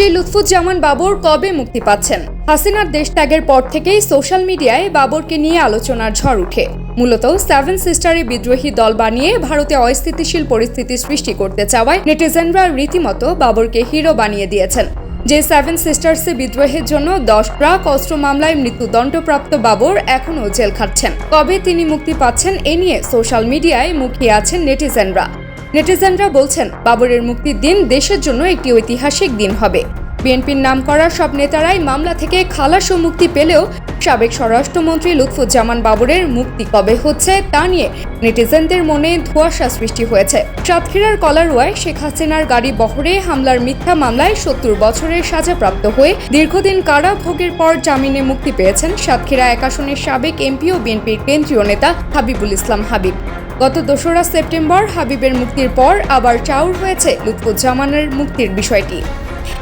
সেই লুৎফুজ্জামান বাবর কবে মুক্তি পাচ্ছেন? হাসিনার দেশ ত্যাগের পর থেকেই সোশ্যাল মিডিয়ায় বাবরকে নিয়ে আলোচনার ঝড় উঠে। মূলত সেভেন সিস্টারে বিদ্রোহী দল বানিয়ে ভারতে অস্থিতিশীল পরিস্থিতি সৃষ্টি করতে চাওয়ায় নেটিজেনরা রীতিমতো বাবরকে হিরো বানিয়ে দিয়েছেন। যে সেভেন সিস্টার্সে বিদ্রোহের জন্য দশ প্রাক অস্ত্র মামলায় মৃত্যুদণ্ডপ্রাপ্ত বাবর এখনও জেল খাটছেন। কবে তিনি মুক্তি পাচ্ছেন এ নিয়ে সোশ্যাল মিডিয়ায় মুখিয়ে আছেন নেটিজেনরা। নেটিজেনরা বলছেন, বাবরের মুক্তির দিন দেশের জন্য একটি ঐতিহাসিক দিন হবে। বিএনপির নাম করা সব নেতারাই মামলা থেকে খালাস ও মুক্তি পেলেও সাবেক স্বরাষ্ট্রমন্ত্রী লুৎফুজ্জামান বাবরের মুক্তি কবে হচ্ছে তা নিয়ে নেটিজেনদের মনে ধোঁয়াশা সৃষ্টি হয়েছে। সাতক্ষীরার কলারোয়ায় শেখ হাসিনার গাড়ি বহরে হামলার মিথ্যা মামলায় সত্তর বছরের সাজাপ্রাপ্ত হয়ে দীর্ঘদিন কারা ভোগের পর জামিনে মুক্তি পেয়েছেন সাতক্ষীরা এক আসনের সাবেক এমপি ও বিএনপির কেন্দ্রীয় নেতা হাবিবুল ইসলাম হাবিব। গত দোসরা সেপ্টেম্বর হাবিবের মুক্তির পর আবার চাউর হয়েছে লুৎফুজ্জামানের মুক্তির বিষয়টি।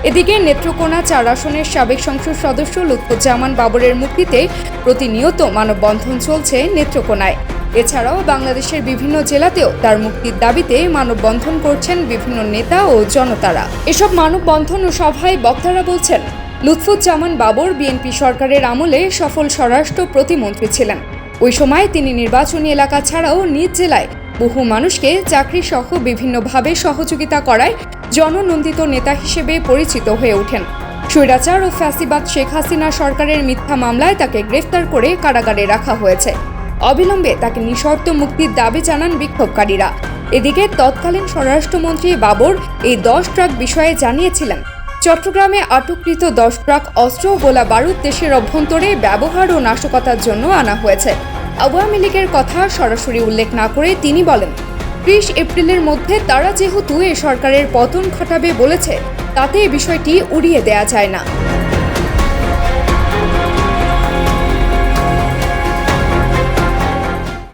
এদিকে নেত্রকোনা চার আসনের সাবেক সংসদ সদস্য লুৎফুজ্জামান বাবরের মুক্তিতে প্রতিনিয়ত মানববন্ধন চলছে নেত্রকোনায়। এছাড়াও বাংলাদেশের বিভিন্ন জেলাতেও তার মুক্তির দাবিতে মানববন্ধন করছেন বিভিন্ন নেতা ও জনতারা। এসব মানববন্ধন ও সভায় বক্তারা বলছেন, লুৎফুজ্জামান বাবর বিএনপি সরকারের আমলে সফল স্বরাষ্ট্র প্রতিমন্ত্রী ছিলেন। ওই সময় তিনি নির্বাচনী এলাকা ছাড়াও নিজ জেলায় বহু মানুষকে চাকরি সহ বিভিন্নভাবে সহযোগিতা করায় জননন্দিত নেতা হিসেবে পরিচিত হয়ে ওঠেন। স্বৈরাচার ও ফ্যাসিবাদ শেখ হাসিনা সরকারের মিথ্যা মামলায় তাকে গ্রেফতার করে কারাগারে রাখা হয়েছে। অবিলম্বে তাকে নিঃশর্ত মুক্তির দাবি জানান বিক্ষোভকারীরা। এদিকে তৎকালীন স্বরাষ্ট্রমন্ত্রী বাবর এই দশ ট্রাক বিষয়ে জানিয়েছিলেন, চট্টগ্রামে আটককৃত দশ ট্রাক অস্ত্র গোলা বারুদ দেশের অভ্যন্তরে ব্যবহার ও নাশকতার জন্য আনা হয়েছে। আওয়ামী লীগের কথা সরাসরি উল্লেখ না করে তিনি বলেন ত্রিশ এপ্রিলের মধ্যে তারা যেহেতু এ সরকারের পতন ঘটাবে বলেছে, তাতে এ বিষয়টি উড়িয়ে দেয়া যায় না।